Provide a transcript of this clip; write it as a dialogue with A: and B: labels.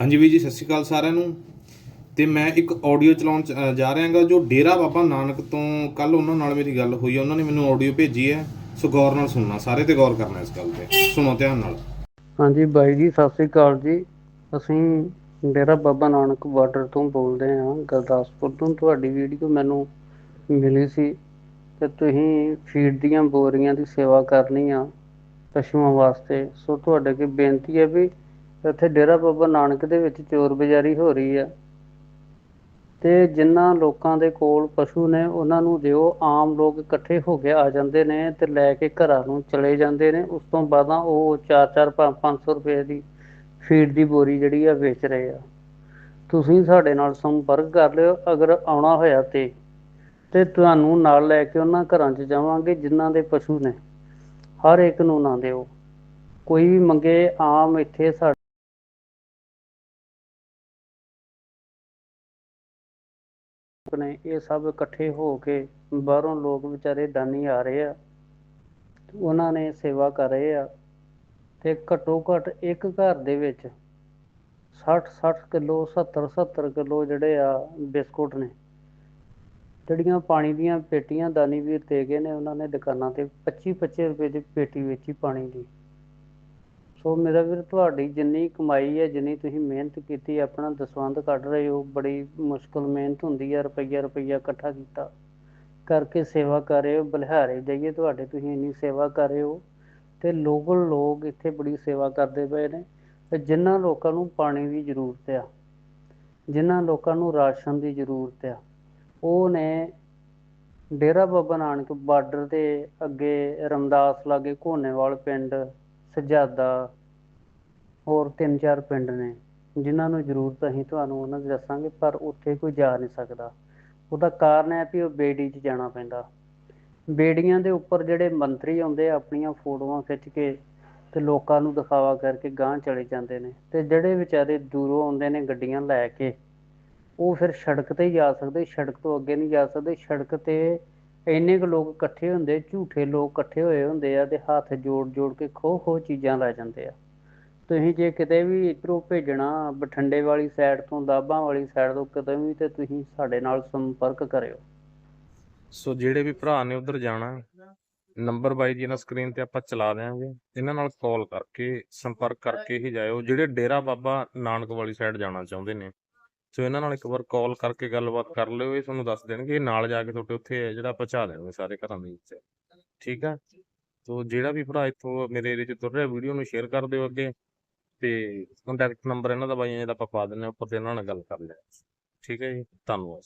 A: ਹਾਂਜੀ ਵੀ ਜੀ, ਸਤਿ ਸ਼੍ਰੀ ਅਕਾਲ ਸਾਰਿਆਂ ਨੂੰ। ਤੇ ਮੈਂ ਇੱਕ ਆਡੀਓ ਚਲਾਉਣ ਜਾ ਰਿਹਾਗਾ, ਜੋ ਡੇਰਾ ਬਾਬਾ ਨਾਨਕ ਤੋਂ ਕੱਲ ਉਹਨਾਂ ਨਾਲ ਮੇਰੀ ਗੱਲ ਹੋਈ ਉਹਨਾਂ ਨੇ ਮੈਨੂੰ ਆਡੀਓ ਭੇਜੀ ਹੈ। ਸੋ ਗੌਰ ਨਾਲ ਸੁਣਨਾ, ਸਾਰੇ ਤੇ ਗੌਰ ਕਰਨਾ ਇਸ ਗੱਲ ਤੇ। ਸੁਣੋ ਧਿਆਨ ਨਾਲ।
B: ਹਾਂਜੀ, ਬਾਈ ਜੀ, ਸਤਿ ਸ੍ਰੀ ਅਕਾਲ ਜੀ। ਅਸੀਂ ਡੇਰਾ ਬਾਬਾ ਨਾਨਕ ਬਾਰਡਰ ਤੋਂ ਬੋਲਦੇ ਹਾਂ, ਗੁਰਦਾਸਪੁਰ ਤੋਂ। ਤੁਹਾਡੀ ਵੀਡੀਓ ਮੈਨੂੰ ਮਿਲੀ ਸੀ ਤੇ ਤੁਸੀਂ ਫੀਡ ਦੀਆਂ ਬੋਰੀਆਂ ਦੀ ਸੇਵਾ ਕਰਨੀ ਆ ਪਸ਼ੂਆਂ ਵਾਸਤੇ। ਸੋ ਤੁਹਾਡੇ ਅੱਗੇ ਬੇਨਤੀ ਹੈ ਵੀ ਇੱਥੇ ਡੇਰਾ ਬਾਬਾ ਨਾਨਕ ਦੇ ਵਿੱਚ ਚੋਰ ਬਜ਼ਾਰੀ ਹੋ ਰਹੀ ਹੈ ਤੇ ਜਿਨ੍ਹਾਂ ਲੋਕਾਂ ਦੇ ਕੋਲ ਪਸ਼ੂ ਨੇ, ਉਹਨਾਂ ਨੂੰ ਦਿਓ, ਆਮ ਲੋਕ ਇਕੱਠੇ ਹੋ ਕੇ ਆ ਜਾਂਦੇ ਨੇ ਤੇ ਲੈ ਕੇ ਘਰਾਂ ਨੂੰ ਚਲੇ ਜਾਂਦੇ ਨੇ। ਉਸ ਤੋਂ ਬਾਅਦਾਂ ਉਹ 4-4 500 ਰੁਪਏ ਦੀ ਫੀਡ ਦੀ ਬੋਰੀ ਜਿਹੜੀ ਆ ਵੇਚ ਰਹੇ ਆ। ਤੁਸੀਂ ਸਾਡੇ ਨਾਲ ਸੰਪਰਕ ਕਰ ਲਿਓ, ਅਗਰ ਆਉਣਾ ਹੋਇਆ ਤੇ। ਤੇ ਤੁਹਾਨੂੰ ਨਾਲ ਲੈ ਕੇ ਉਹਨਾਂ ਘਰਾਂ 'ਚ ਜਾਵਾਂਗੇ ਜਿਨ੍ਹਾਂ ਦੇ ਪਸ਼ੂ ਨੇ। ਹਰ ਇੱਕ ਨੂੰ ਨਾ ਦਿਓ। ਕੋਈ ਵੀ ਮੰਗੇ, ਆਮ ਇੱਥੇ ਨੇ, ਇਹ ਸਭ ਇਕੱਠੇ ਹੋ ਕੇ ਬਾਹਰੋਂ ਲੋਕ ਵਿਚਾਰੇ ਦਾਨੀ ਆ ਰਹੇ ਆ। ਉਹਨਾਂ ਨੇ ਸੇਵਾ ਕਰ ਰਹੇ ਆ ਤੇ ਘੱਟੋ ਘੱਟ ਇੱਕ ਘਰ ਦੇ ਵਿੱਚ 60 60 ਕਿਲੋ 70 70 ਕਿਲੋ ਜਿਹੜੇ ਆ ਬਿਸਕੁਟ ਨੇ। ਜਿਹੜੀਆਂ ਪਾਣੀ ਦੀਆਂ ਪੇਟੀਆਂ ਦਾਨੀ ਵੀਰ ਤੇ ਗਏ ਨੇ, ਉਹਨਾਂ ਨੇ ਦੁਕਾਨਾਂ ਤੇ 25 25 ਰੁਪਏ ਦੀ ਪੇਟੀ ਵੇਚੀ ਪਾਣੀ ਦੀ। ਸੋ ਮੇਰਾ ਵੀਰ, ਤੁਹਾਡੀ ਜਿੰਨੀ ਕਮਾਈ ਹੈ, ਜਿੰਨੀ ਤੁਸੀਂ ਮਿਹਨਤ ਕੀਤੀ, ਆਪਣਾ ਦਸਵੰਧ ਕੱਢ ਰਹੇ ਹੋ, ਬੜੀ ਮੁਸ਼ਕਲ ਮਿਹਨਤ ਹੁੰਦੀ ਹੈ ਰੁਪਈਆ ਰੁਪਈਆ ਇਕੱਠਾ ਕੀਤਾ। ਕਰਕੇ ਸੇਵਾ ਕਰ ਰਹੇ ਹੋ, ਬਲਿਹਾਰੇ ਜਾਈਏ ਤੁਹਾਡੇ, ਤੁਸੀਂ ਇੰਨੀ ਸੇਵਾ ਕਰ ਰਹੇ ਹੋ। ਤੇ ਲੋਕਲ ਲੋਕ ਇੱਥੇ ਬੜੀ ਸੇਵਾ ਕਰਦੇ ਪਏ ਨੇ, ਤੇ ਜਿਨ੍ਹਾਂ ਲੋਕਾਂ ਨੂੰ ਪਾਣੀ ਦੀ ਜ਼ਰੂਰਤ ਆ ਜਿਨ੍ਹਾਂ ਲੋਕਾਂ ਨੂੰ ਰਾਸ਼ਨ ਦੀ ਜ਼ਰੂਰਤ ਆ, ਉਹ ਨੇ ਡੇਰਾ ਬਾਬਾ ਨਾਨਕ ਬਾਰਡਰ ਦੇ ਅੱਗੇ ਰਮਦਾਸ ਲਾਗੇ ਘੋਨੇਵਾਲ ਪਿੰਡ ਸਜਾਦਾ ਹੋਰ ਤਿੰਨ ਚਾਰ ਪਿੰਡ ਨੇ, ਜਿਨ੍ਹਾਂ ਨੂੰ ਜ਼ਰੂਰਤ ਅਸੀਂ ਤੁਹਾਨੂੰ ਉਹਨਾਂ ਦੀ ਦੱਸਾਂਗੇ, ਪਰ ਉੱਥੇ ਕੋਈ ਜਾ ਨਹੀਂ ਸਕਦਾ। ਉਹਦਾ ਕਾਰਨ ਹੈ ਵੀ ਉਹ ਬੇੜੀ 'ਚ ਜਾਣਾ ਪੈਂਦਾ। ਬੇੜੀਆਂ ਦੇ ਉੱਪਰ ਜਿਹੜੇ ਮੰਤਰੀ ਆਉਂਦੇ ਆ, ਆਪਣੀਆਂ ਫੋਟੋਆਂ ਖਿੱਚ ਕੇ ਤੇ ਲੋਕਾਂ ਨੂੰ ਦਿਖਾਵਾ ਕਰਕੇ ਗਾਂਹ ਚਲੇ ਜਾਂਦੇ ਨੇ। ਤੇ ਜਿਹੜੇ ਵਿਚਾਰੇ ਦੂਰੋਂ ਆਉਂਦੇ ਨੇ ਗੱਡੀਆਂ ਲੈ ਕੇ, ਉਹ ਫਿਰ ਸੜਕ ਤੇ ਹੀ ਜਾ ਸਕਦੇ, ਸੜਕ ਤੋਂ ਅੱਗੇ ਨਹੀਂ ਜਾ ਸਕਦੇ। ਸੜਕ ਤੇ ਇੰਨੇ ਕੁ ਲੋਕ ਇਕੱਠੇ ਹੁੰਦੇ, ਝੂਠੇ ਲੋਕ ਇਕੱਠੇ ਹੋਏ ਹੁੰਦੇ ਆ ਤੇ ਹੱਥ ਜੋੜ ਜੋੜ ਕੇ ਖੋ ਖੋ ਚੀਜ਼ਾਂ ਲੈ ਜਾਂਦੇ ਆ। ਤੁਸੀਂ ਜੇ ਕਿਤੇ ਵੀ ਇੱਧਰੋਂ ਭੇਜਣਾ ਬਠਿੰਡੇ ਵਾਲੀ ਸਾਈਡ ਤੋਂ ਦਾਬਾਂ ਵਾਲੀ ਸਾਈਡ ਤੋਂ ਕਿਤੇ ਵੀ ਤੇ ਤੁਸੀਂ ਸਾਡੇ ਨਾਲ ਸੰਪਰਕ ਕਰਿਓ।
A: ਸੋ ਜਿਹੜੇ ਵੀ ਭਰਾ ਨੇ ਉਧਰ ਜਾਣਾ ਨੰਬਰ ਬਾਈ ਜੀ ਇਹਨਾਂ ਸਕਰੀਨ ਤੇ ਆਪਾਂ ਚਲਾ ਦਿਆਂਗੇ। ਇਹਨਾਂ ਨਾਲ ਕਾਲ ਕਰਕੇ, ਸੰਪਰਕ ਕਰਕੇ ਹੀ ਜਾਇਓ। ਜਿਹੜੇ ਡੇਰਾ ਬਾਬਾ ਨਾਨਕ ਵਾਲੀ ਸਾਈਡ ਜਾਣਾ ਚਾਹੁੰਦੇ ਨੇ ਸੋ ਇਹਨਾਂ ਨਾਲ ਇੱਕ ਵਾਰ ਕਾਲ ਕਰਕੇ ਗੱਲਬਾਤ ਕਰ ਲਿਓ, ਇਹ ਤੁਹਾਨੂੰ ਦੱਸ ਦੇਣਗੇ ਇਹ ਨਾਲ ਜਾ ਕੇ ਤੁਹਾਡੇ ਉੱਥੇ ਜਿਹੜਾ ਪਹੁੰਚਾ ਦੇਣਗੇ ਸਾਰੇ ਘਰਾਂ ਦੇ ਵਿੱਚ। ਠੀਕ ਆ? ਸੋ ਜਿਹੜਾ ਵੀ ਭਰਾ ਇੱਥੋਂ ਮੇਰੇ ਏਰੀਏ 'ਚ ਤੁਰ ਰਿਹਾ, ਵੀਡੀਓ ਨੂੰ ਸ਼ੇਅਰ ਕਰ ਦਿਓ ਅੱਗੇ ਤੇ ਕੰਟੈਕਟ ਨੰਬਰ ਇਹਨਾਂ ਦਾ ਬਾਈਆਂ ਜੀ ਦਾ ਆਪਾਂ ਪਾ ਦਿੰਦੇ ਉੱਪਰ ਤੇ ਇਹਨਾਂ ਨਾਲ ਗੱਲ ਕਰ ਲਿਆ ਠੀਕ ਹੈ ਜੀ? ਧੰਨਵਾਦ।